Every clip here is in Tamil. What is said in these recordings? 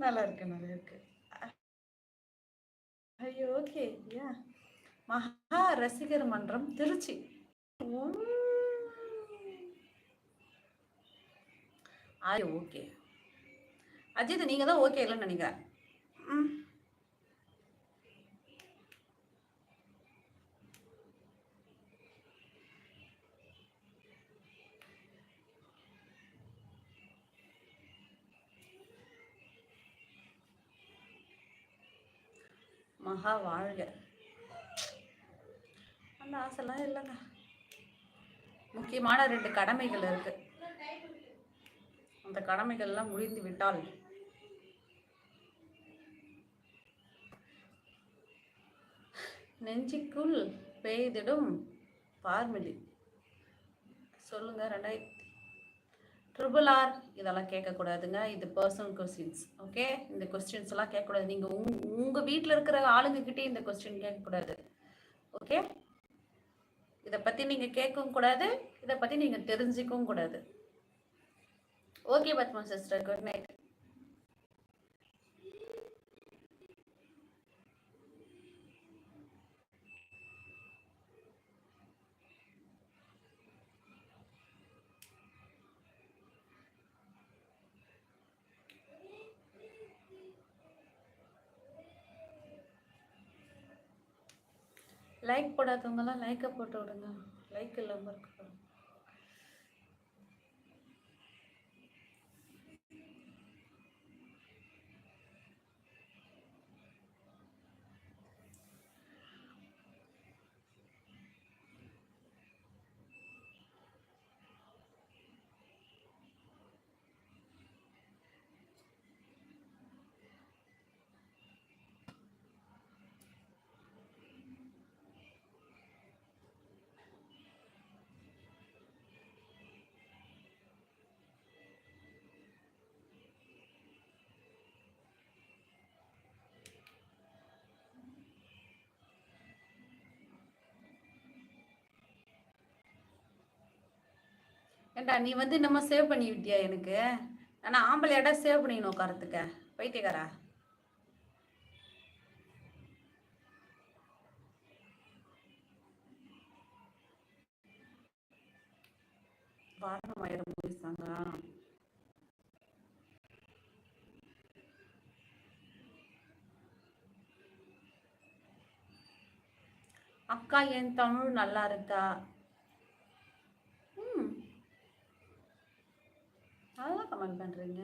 நல்லா இருக்கு நல்லா இருக்கு ஐயோ ஓகே யா மகா ரசிகர் மன்றம் திருச்சி. ஆய் ஓகே. அஜித் நீங்க தான் ஓகே இல்லைன்னு நினைக்கிறேன். ம். மகா வாழ்க. அந்த ஆசைலாம் இல்லைங்க. முக்கியமான ரெண்டு கடமைகள் இருக்கு. அந்த கடமைகள்லாம் முடிந்து விட்டால் நெஞ்சுக்குள் பெய்திடும் பார்மிலி சொல்லுங்க ரெண்டாயிரத்தி ட்ரிபிள் ஆர் இதெல்லாம் கேட்கக்கூடாதுங்க. இது பர்சனல் கொஸ்டின்ஸ் ஓகே இந்த கொஸ்டின்ஸ் எல்லாம் கேட்கக்கூடாது. நீங்கள் உங் உங்கள் வீட்டில் இருக்கிற ஆளுங்கக்கிட்டே இந்த கொஸ்டின் கேட்கக்கூடாது ஓகே இதை பற்றி நீங்கள் கேட்கவும் கூடாது இதை பற்றி நீங்கள் தெரிஞ்சுக்கவும் கூடாது. Okay Padma sister good night like போடாதவங்கலாம் லைக்கை போட்டு விடுங்க. லைக் இல்லாமல் இருக்கு. ஏண்டா நீ வந்து நம்ம சேவ் பண்ணி விட்டியா எனக்கு? ஆனால் ஆம்பளையாடா சேவ் பண்ணிக்கணும் உட்காரத்துக்கு பைத்தியக்காரா? வாரணம் ஆயிரம் அக்கா என் தமிழ் நல்லா இருக்கா ம் நல்லா கமெண்ட் பண்ணுறீங்க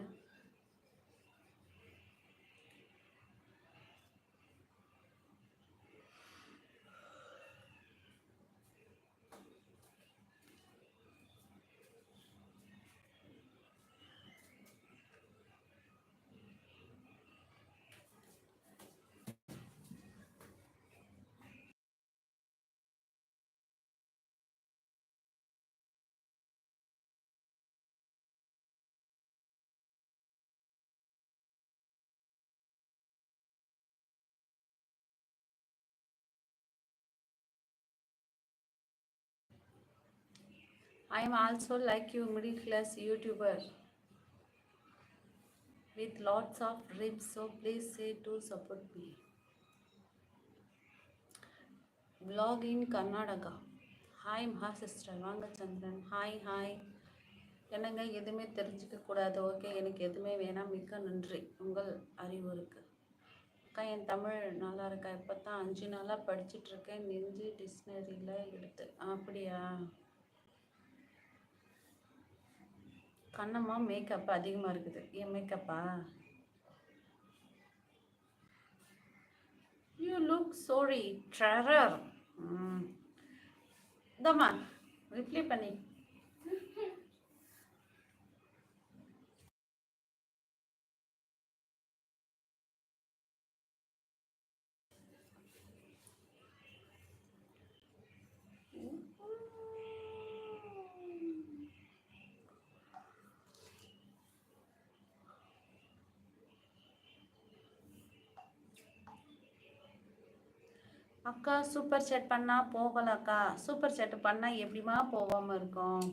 I am also like you, middle class YouTuber with lots of dreams. So please say to support me. Vlog in Karnataka. Hi Maha sister வாங்க சந்திரன். ஹாய் ஹாய் என்னங்க எதுவுமே தெரிஞ்சுக்க கூடாது. ஓகே எனக்கு எதுவுமே வேணாம். மிக்க நன்றி. உங்கள் அறிவுருக்கு அக்கா என் தமிழ் நல்லா இருக்கா? இப்போ தான் அஞ்சு நாளாக படிச்சுட்ருக்கேன் நெஞ்சு டிக்ஷனரியில் எடுத்து. அப்படியா? கண்ணம்மா மேக்கப் அதிகமாக இருக்குது. ஏன் மேக்கப்பா you look sorry ட்ரெரர் Dhamma reply பண்ணி. அக்கா சூப்பர் சேட் பண்ணால் போகலக்கா. சூப்பர் சேட் பண்ணால் எப்படிமா போகாமல் இருக்கும்?